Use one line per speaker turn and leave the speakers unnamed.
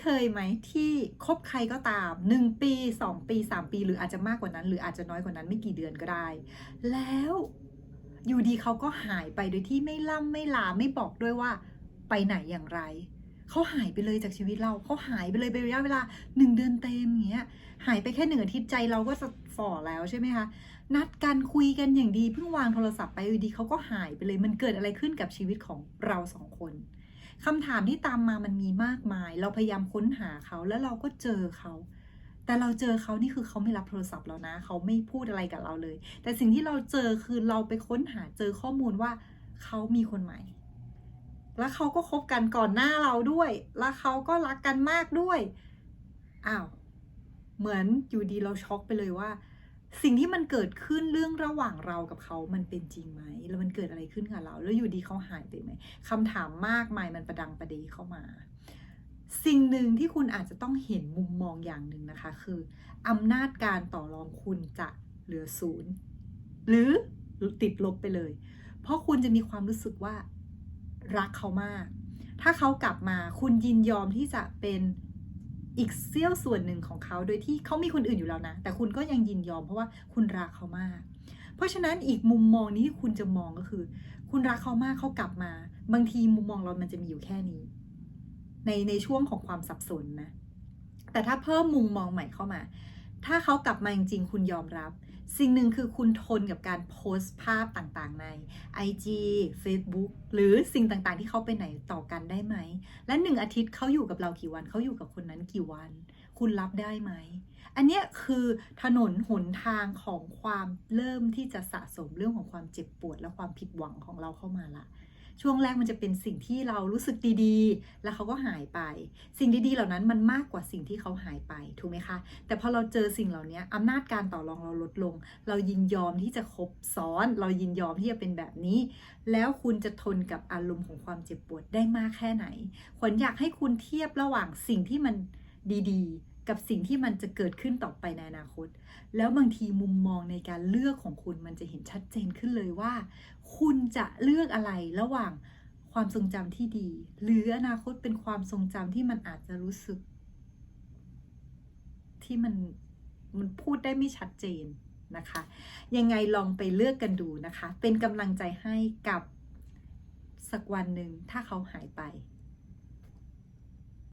เคยไหมที่คบใครก็ตามหนึ่งปีสองปีสามปี หรืออาจจะมากกว่านั้น หรืออาจจะน้อยกว่านั้นไม่กี่เดือนก็ได้ แล้วอยู่ดีเขาก็หายไปโดยที่ไม่ล่ำไม่ลาไม่บอกด้วยว่าไปไหนอย่างไรเขาหายไปเลยจากชีวิตเราเขาหายไปเลยเป็นระยะเวลาหนึ่งเดือนเต็มอย่างเงี้ย หายไปแค่หนึ่งอาทิตย์ใจเราก็จะฝ่อแล้วใช่ไหมคะนัดกันคุยกันอย่างดีเพิ่งวางโทรศัพท์ไปอยู่ดีเขาก็หายไปเลยมันเกิดอะไรขึ้นกับชีวิตของเราสองคน คำถามที่ตามมามันมีมากมาย เราพยายามค้นหาเขาแล้วเราก็เจอเขา แต่เราเจอเขานี่คือเขาไม่รับโทรศัพท์เรานะ เขาไม่พูดอะไรกับเราเลย แต่สิ่งที่เราเจอคือเราไปค้นหาเจอข้อมูลว่าเขามีคนใหม่ แล้วเขาก็คบกันก่อนหน้าเราด้วย แล้วเขาก็รักกันมากด้วย อ้าว เหมือนอยู่ดีเราช็อกไปเลยว่า สิ่งที่มันเกิดขึ้นเรื่องระหว่างเรากับเขามันเป็นจริงไหมแล้วมันเกิดอะไรขึ้นกับเรา แล้วอยู่ดีเขาหายไปไหมคำถามมากมายมันประดังประเดเข้ามา สิ่งหนึ่งที่คุณอาจจะต้องเห็นมุมมองอย่างหนึ่งนะคะ คืออำนาจการต่อรองคุณจะเหลือศูนย์หรือติดลบไปเลย เพราะคุณจะมีความรู้สึกว่ารักเขามาก ถ้าเขากลับมาคุณยินยอมที่จะเป็น อีกเสี้ยวส่วนหนึ่งของเขาโดยที่เขามีคนอื่นอยู่แล้วนะ แต่คุณก็ยังยินยอมเพราะว่าคุณรักเขามาก เพราะฉะนั้นอีกมุมมองนี้ที่คุณจะมองก็คือ คุณรักเขามากเขากลับมา บางทีมุมมองเรามันจะมีอยู่แค่นี้ ในในช่วงของความสับสนนะแต่ถ้าเพิ่มมุมมองใหม่เข้ามา ถ้าเขากลับมาจริงๆ คุณยอมรับ สิ่งหนึ่งคือคุณทนกับการโพสต์ภาพต่างๆ ใน IG Facebook หรือสิ่งต่างๆ ที่เขาไปไหนต่อกันได้ไหม และหนึ่งอาทิตย์เขาอยู่กับเรากี่วันเขาอยู่กับคนนั้นกี่วัน คุณรับได้ไหม อันนี้คือถนนหนทางของความเริ่มที่จะสะสมเรื่องของความเจ็บปวดและความผิดหวังของเราเข้ามาละ ช่วงแรกมันจะเป็นสิ่งที่เรารู้สึกดีๆ แล้วเขาก็หายไป สิ่งดีๆ เหล่านั้นมันมากกว่าสิ่งที่เขาหายไปถูกไหมคะ แต่พอเราเจอสิ่งเหล่านี้อำนาจการต่อรองเราลดลง เรายินยอมที่จะคบซ้อน เรายินยอมที่จะเป็นแบบนี้ แล้วคุณจะทนกับอารมณ์ของความเจ็บปวดได้มากแค่ไหนขวัญอยากให้คุณเทียบระหว่างสิ่งที่มันดีๆ กับสิ่งที่มันจะเกิดขึ้นต่อไปในอนาคต แล้วบางทีมุมมองในการเลือกของคุณมันจะเห็นชัดเจนขึ้นเลยว่า คุณจะเลือกอะไรระหว่างความทรงจำที่ดี หรืออนาคตเป็นความทรงจำที่มันอาจจะรู้สึก ที่มันมันพูดได้ไม่ชัดเจนนะคะ ยังไงลองไปเลือกกันดูนะคะ เป็นกำลังใจให้กับสักวันหนึ่งถ้าเขาหายไป